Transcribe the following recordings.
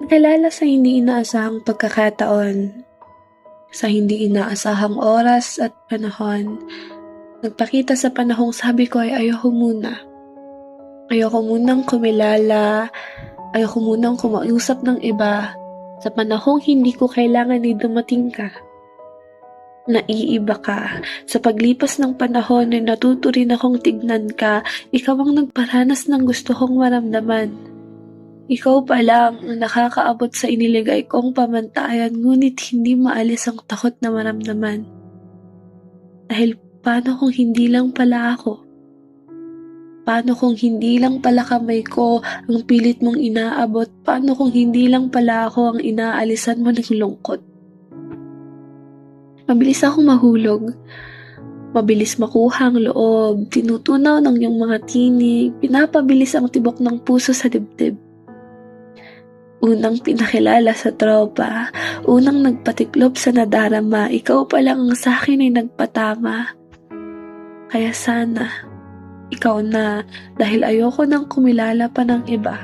Pinakilala sa hindi inaasahang pagkakataon, sa hindi inaasahang oras at panahon, nagpakita sa panahong sabi ko ay ayoko muna. Ayoko munang kumilala, ayoko munang kumausap ng iba, sa panahong hindi ko kailangan ni dumating ka. Naiiba ka. Sa paglipas ng panahon ay natuto rin akong tignan ka, ikaw ang nagparanas ng gusto kong maramdaman. Ikaw pa lang ang nakakaabot sa iniligay kong pamantayan ngunit hindi maalis ang takot na maramdaman. Dahil paano kung hindi lang pala ako? Paano kung hindi lang pala kamay ko ang pilit mong inaabot? Paano kung hindi lang pala ako ang inaalisan mo ng lungkot? Mabilis akong mahulog. Mabilis makuha ang loob, tinutunaw ng iyong mga tinig, pinapabilis ang tibok ng puso sa dibdib. Unang pinakilala sa tropa, unang nagpatiklop sa nadarama, ikaw pa lang ang sa akin ay nagpatama. Kaya sana, ikaw na, dahil ayoko nang kumilala pa ng iba.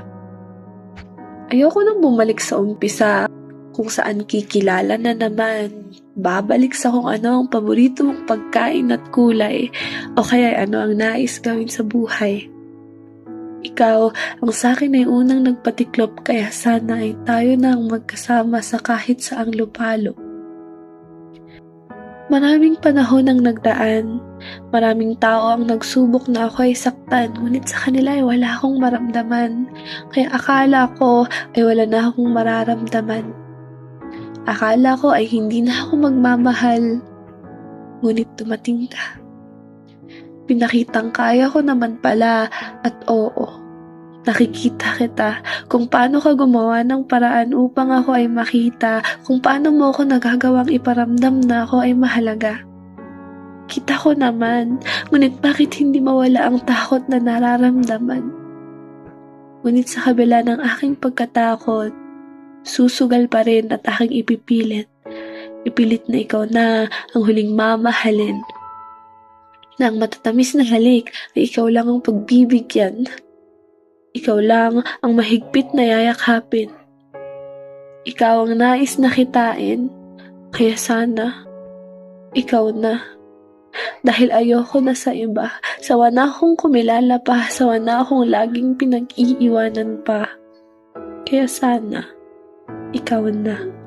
Ayoko nang bumalik sa umpisa, kung saan kikilala na naman. Babalik sa kung ano ang paborito mong pagkain at kulay, o kaya ano ang nais gawin sa buhay. Ikaw, ang sa akin ay unang nagpatiklop kaya sana ay tayo na ang magkasama sa kahit saang lupalo. Maraming panahon ang nagdaan, maraming tao ang nagsubok na ako ay saktan, ngunit sa kanila ay wala akong maramdaman, kaya akala ko ay wala na akong mararamdaman. Akala ko ay hindi na ako magmamahal, ngunit dumating ka. Pinakitang kaya ko naman pala at oo, nakikita kita kung paano ka gumawa ng paraan upang ako ay makita, kung paano mo ako nagagawang iparamdam na ako ay mahalaga. Kita ko naman, ngunit bakit hindi mawala ang takot na nararamdaman? Ngunit sa kabila ng aking pagkatakot, susugal pa rin at aking ipipilit. Ipilit na ikaw na ang huling mamahalin na ang matatamis na halik ay ikaw lang ang pagbibigyan. Ikaw lang ang mahigpit na yayakapin. Ikaw ang nais na kitain, kaya sana, ikaw na. Dahil ayoko na sa iba, sawa na akong kumilala pa, sawa na akong laging pinag-iiwanan pa. Kaya sana, ikaw na.